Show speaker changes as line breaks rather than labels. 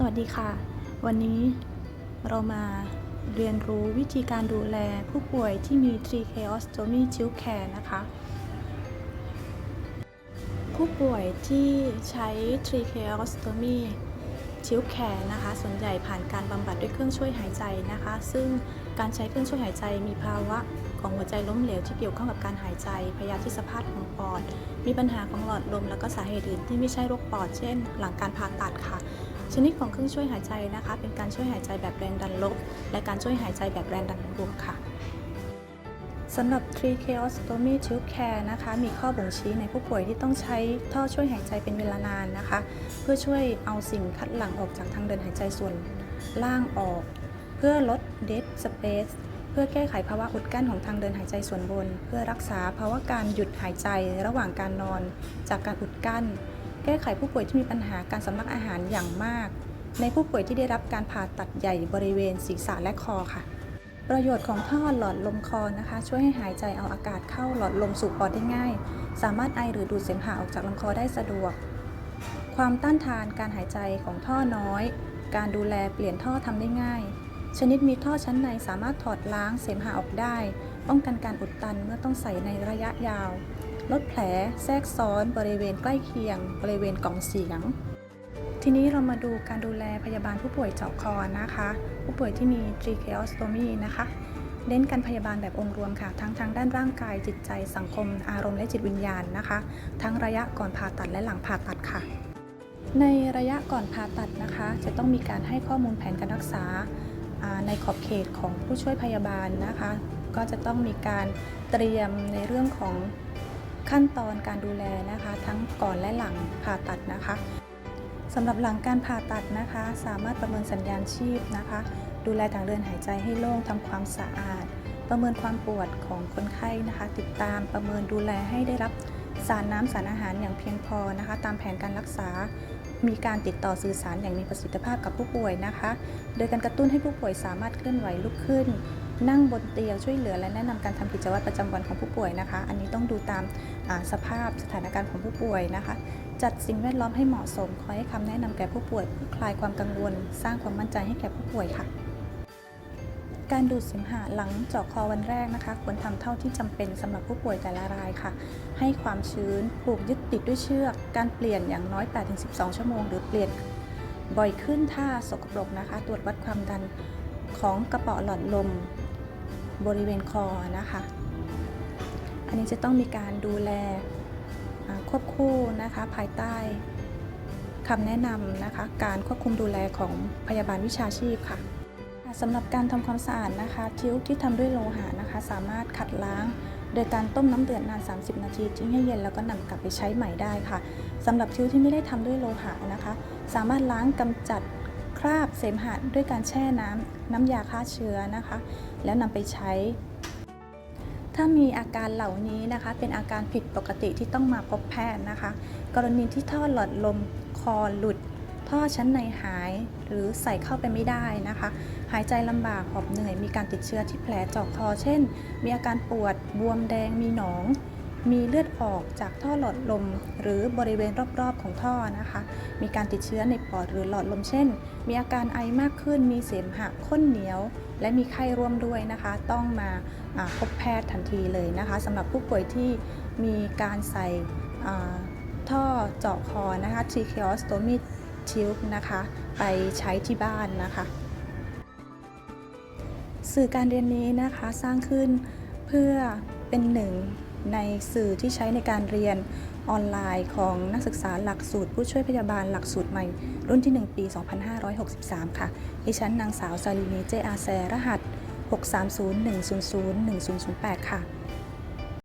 สวัสดีค่ะ วันนี้เรามาเรียนรู้วิธีการดูแลผู้ป่วยที่มี tracheostomy tube care นะคะ ผู้ป่วยที่ใช้ tracheostomy tube care นะคะ ส่วนใหญ่ผ่านการบำบัดด้วยเครื่องช่วยหายใจนะคะ ซึ่งการใช้เครื่องช่วยหายใจมีภาวะของหัวใจล้มเหลวที่เกี่ยวข้องกับการหายใจ พยาธิสภาพของปอด มีปัญหาของหลอดลม แล้วก็สาเหตุอื่นที่ไม่ใช่โรคปอด เช่น หลังการผ่าตัดค่ะ ชนิดของเครื่องช่วยหายใจนะคะ เป็นการช่วยหายใจแบบแรงดันลบ และการช่วยหายใจแบบแรงดันบวกค่ะ สำหรับ tracheostomy tube care นะคะ มีข้อบ่งชี้ในผู้ป่วยที่ต้องใช้ท่อช่วยหายใจเป็นเวลานานนะคะ เพื่อช่วยเอาสิ่งคัดหลั่งออกจากทางเดินหายใจส่วนล่างออก เพื่อลด dead space เพื่อแก้ไขภาวะอุดกั้นของทางเดินหายใจส่วนบน เพื่อรักษาภาวะการหยุดหายใจระหว่างการนอน จากการอุดกั้น แก้ไขผู้ป่วยที่มีปัญหาการสำลักอาหารอย่างมาก ในผู้ป่วยที่ได้รับการผ่าตัดใหญ่บริเวณศีรษะและคอค่ะ ประโยชน์ของท่อหลอดลมคอนะคะ ช่วยให้หายใจเอาอากาศเข้าหลอดลมสู่ปอดได้ง่าย สามารถไอหรือดูดเสมหะออกจากลำคอได้สะดวก ความต้านทานการหายใจของท่อน้อย การดูแลเปลี่ยนท่อทำได้ง่าย ชนิดมีท่อชั้นในสามารถถอดล้างเสมหะออกได้ ป้องกันการอุดตันเมื่อต้องใส่ในระยะยาว ลดแผลแทรกซ้อนบริเวณใกล้เคียง บริเวณกล่องเสียง ทีนี้เรามาดูการดูแลพยาบาลผู้ป่วยเจาะคอนะคะ ผู้ป่วยที่มี tracheostomy นะคะเน้นการพยาบาลแบบองค์รวมค่ะ ทั้งทางด้านร่างกายจิตใจสังคม อารมณ์และจิตวิญญาณนะคะ ทั้งระยะก่อนผ่าตัดและหลังผ่าตัดค่ะ ในระยะก่อนผ่าตัดนะคะ จะต้องมีการให้ข้อมูลแผนการรักษาในขอบเขตของผู้ช่วยพยาบาลนะคะ ก็จะต้องมีการเตรียมในเรื่องของขั้นตอนการดูแลนะคะ ทั้งก่อนและหลังผ่าตัดนะคะำหรับหลังการผ่าตัดนะคะ สามารถประเมินสัญญาณชีพนะคะ ดูแลทางเดินหายใจให้โล่งทำความสะอาด ประเมินความปวดของคนไข้นะคะ ติดตามประเมินดูแลให้ได้รับสารน้ำสารอาหารอย่างเพียงพอนะคะ ตามแผนการรักษา มีการติดต่อสื่อสารอย่างมีประสิทธิภาพกับผู้ป่วยนะคะ โดยการกระตุ้นให้ผู้ป่วยสามารถเคลื่อนไหวลุกขึ้น นั่งบนเตียงช่วยเหลือและแนะนำการทำกิจวัตรประจำวันของผู้ป่วยนะคะ อันนี้ต้องดูตามาสภาพสถานการณ์ของผู้ป่วยนะคะ จัดสิ่งแวดล้อมให้เหมาะสมคอยให้คำแนะนำแก่ผู้ป่วยเพื่อคลายความกังวล สร้างความมั่นใจให้แก่ผู้ป่วยค่ะ การดูดเสมหะหลังเจาะคอวันแรกนะคะ ควรทำเท่าที่จำเป็นสำหรับผู้ป่วยแต่ละรายค่ะ ให้ความชื้นผูกยึดติดด้วยเชือก การเปลี่ยนอย่างน้อย 8-12 ชั่วโมง หรือเปลี่ยนบ่อยขึ้นถ้าสกปรกนะคะ ตรวจวัดความดันของกระเป๋อหลอดลม บริเวณคอนะคะ อันนี้จะต้องมีการดูแลควบคู่นะคะภายใต้คำแนะนำนะคะ การควบคุมดูแลของพยาบาลวิชาชีพค่ะสำหรับการทำความสะอาดนะคะทิวที่ทำด้วยโลหะนะคะ สามารถขัดล้าง โดยการต้มน้ำเดือดนาน 30 นาทีทิ้งให้เย็นแล้วก็นำกลับไปใช้ใหม่ได้ค่ะสำหรับทิวที่ไม่ได้ทำด้วยโลหะนะคะ สามารถล้างกำจัด คราบเสมหะด้วยการแช่น้ำน้ำยาฆ่าเชื้อนะคะ แล้วนำไปใช้ ถ้ามีอาการเหล่านี้นะคะ เป็นอาการผิดปกติที่ต้องมาพบแพทย์นะคะ กรณีที่ท่อหลอดลมคอหลุด ท่อชั้นในหายหรือใส่เข้าไปไม่ได้นะคะ หายใจลำบากหอบเหนื่อยมีการติดเชื้อที่แผลเจาะคอเช่น มีอาการปวดบวมแดงมีหนอง มีเลือดออกจากท่อหลอดลม หรือบริเวณรอบๆของท่อนะคะ มีการติดเชื้อในปอดหรือหลอดลมเช่น มีอาการไอมากขึ้น มีเสมหะข้นเหนียว และมีไข้ร่วมด้วยนะคะ ต้องมาพบแพทย์ทันทีเลยนะคะสำหรับผู้ป่วยที่มีการใส่ท่อเจาะคอนะคะ tracheostomy tube นะคะ ไปใช้ที่บ้านนะคะ สื่อการเรียนนี้นะคะสร้างขึ้นเพื่อเป็นหนึ่ง ในสื่อที่ใช้ในการเรียนออนไลน์ของนักศึกษาหลักสูตร ผู้ช่วยพยาบาลหลักสูตรใหม่ รุ่นที่ 1 ปี 2563 ค่ะ ดิฉันนางสาวซาลินีเจอาแซรหัส 630100108 ค่ะ